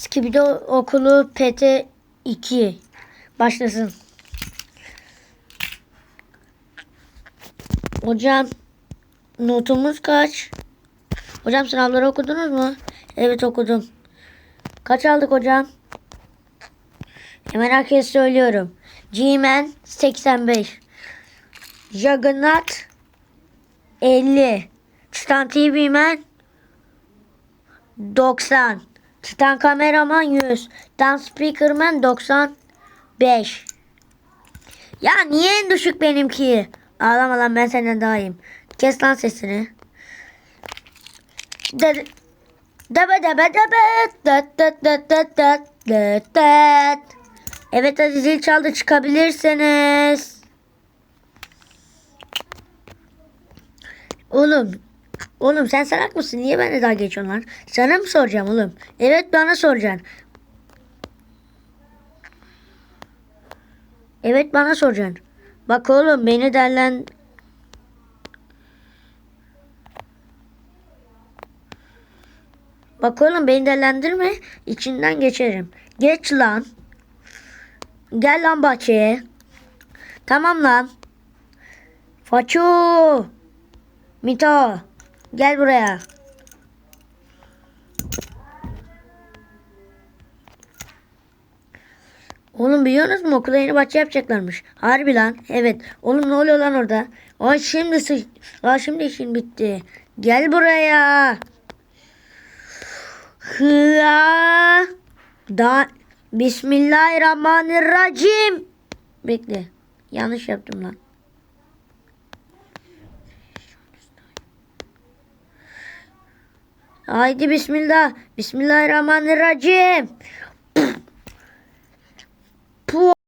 Skibido okulu PT 2 başlasın. Hocam notumuz kaç? Hocam sınavları okudunuz mu? Evet okudum. Kaç aldık hocam? Hemen herkes söylüyorum. G-Man 85. Juggernaut 50. Titan TV Man 90. Titan Kameraman 100. Titan Speakerman 95. Ya niye en düşük benimki? Ağlama lan ben senden daha iyiyim. Kes lan sesini. De Debe debe debe. Evet hadi zil çaldı çıkabilirsiniz. Oğlum. Oğlum sen salak mısın? Niye bende daha geçiyorsun lan? Sana mı soracağım oğlum? Evet bana soracaksın. Evet bana soracaksın. Bak oğlum beni derlen... Bak oğlum beni delendirme. İçinden geçerim. Geç lan. Gel lan bahçeye. Tamam lan. Faço. Mito. Gel buraya. Oğlum biliyorsunuz mu okula yeni bahçe yapacaklarmış. Harbi lan. Evet. Oğlum ne oluyor lan orada? Ay şimdi sı Aa, şimdi işin bitti. Gel buraya. Hıa. Da Bismillahirrahmanirrahim. Bekle. Yanlış yaptım lan. Haydi bismillah. Bismillahirrahmanirrahim.